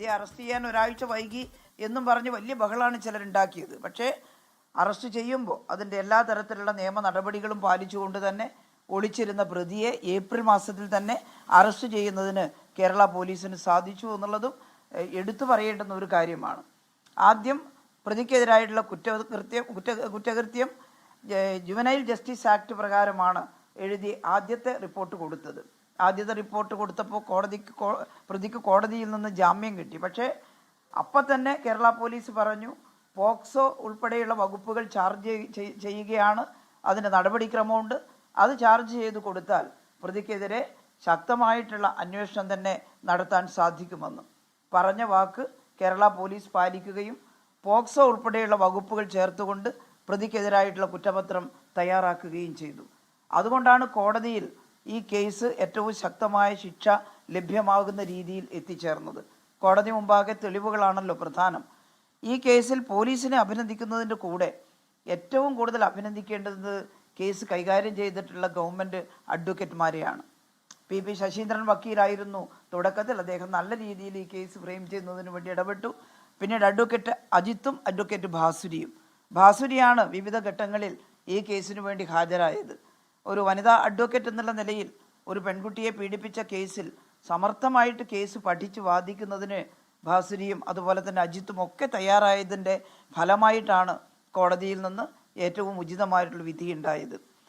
പ്രതിയെ അറസ്റ്റ് ചെയ്യാൻ ഒരാഴ്ച വൈകി എന്നും പറഞ്ഞ് വലിയ ബഹളമാണ് ചിലരുണ്ടാക്കിയത്. പക്ഷേ അറസ്റ്റ് ചെയ്യുമ്പോൾ അതിന്റെ എല്ലാ തരത്തിലുള്ള നിയമ നടപടികളും പാലിച്ചുകൊണ്ട് തന്നെ ഒളിച്ചിരുന്ന പ്രതിയെ ഏപ്രിൽ മാസത്തിൽ തന്നെ അറസ്റ്റ് ചെയ്യുന്നതിന് കേരള പോലീസിന് സാധിച്ചു എന്നുള്ളതും എടുത്തു പറയേണ്ടുന്ന ഒരു കാര്യമാണ്. ആദ്യം പ്രതിക്കെതിരായിട്ടുള്ള കുറ്റകൃത്യം കുറ്റ കുറ്റകൃത്യം ജുവനൈൽ ജസ്റ്റിസ് ആക്ട് പ്രകാരമാണ് എഴുതി ആദ്യത്തെ റിപ്പോർട്ട് കൊടുത്തത്. ആദ്യത്തെ റിപ്പോർട്ട് കൊടുത്തപ്പോൾ കോടതിക്ക് പ്രതിക്ക് കോടതിയിൽ നിന്ന് ജാമ്യം കിട്ടി. പക്ഷേ അപ്പം തന്നെ കേരള പോലീസ് പറഞ്ഞു പോക്സോ ഉൾപ്പെടെയുള്ള വകുപ്പുകൾ ചാർജ് ചെയ്യുകയാണ്. അതിന്റെ നടപടിക്രമമുണ്ട്. അത് ചാർജ് ചെയ്ത് കൊടുത്താൽ പ്രതിക്കെതിരെ ശക്തമായിട്ടുള്ള അന്വേഷണം തന്നെ നടത്താൻ സാധിക്കുമെന്ന് പറഞ്ഞ വാക്ക് കേരള പോലീസ് പാലിക്കുകയും പോക്സോ ഉൾപ്പെടെയുള്ള വകുപ്പുകൾ ചേർത്തുകൊണ്ട് പ്രതിക്കെതിരായിട്ടുള്ള കുറ്റപത്രം തയ്യാറാക്കുകയും ചെയ്തു. അതുകൊണ്ടാണ് കോടതിയിൽ ഈ കേസ് ഏറ്റവും ശക്തമായ ശിക്ഷ ലഭ്യമാകുന്ന രീതിയിൽ എത്തിച്ചേർന്നത്. കോടതി മുമ്പാകെ തെളിവുകളാണല്ലോ പ്രധാനം. ഈ കേസിൽ പോലീസിനെ അഭിനന്ദിക്കുന്നതിന്റെ കൂടെ ഏറ്റവും കൂടുതൽ അഭിനന്ദിക്കേണ്ടത് കേസ് കൈകാര്യം ചെയ്തിട്ടുള്ള ഗവൺമെന്റ് അഡ്വക്കേറ്റ്മാരെയാണ്. പി പി ശശീന്ദ്രൻ വക്കീലായിരുന്നു. തുടക്കത്തിൽ അദ്ദേഹം നല്ല രീതിയിൽ ഈ കേസ് ഫ്രെയിം ചെയ്യുന്നതിന് വേണ്ടി ഇടപെട്ടു. പിന്നീട് അഡ്വക്കേറ്റ് അജിത്തും അഡ്വക്കേറ്റ് ഭാസുരിയും. ഭാസുരിയാണ് വിവിധ ഘട്ടങ്ങളിൽ ഈ കേസിനു വേണ്ടി ഹാജരായത്. ഒരു വനിതാ അഡ്വക്കേറ്റ് എന്നുള്ള നിലയിൽ ഒരു പെൺകുട്ടിയെ പീഡിപ്പിച്ച കേസിൽ സമർത്ഥമായിട്ട് കേസ് പഠിച്ച് വാദിക്കുന്നതിന് ഭാസുരിയും അതുപോലെ തന്നെ അജിത്തും ഒക്കെ തയ്യാറായതിന്റെ ഫലമായിട്ടാണ് കോടതിയിൽ നിന്ന് ഏറ്റവും ഉചിതമായിട്ടുള്ള വിധി ഉണ്ടായത്.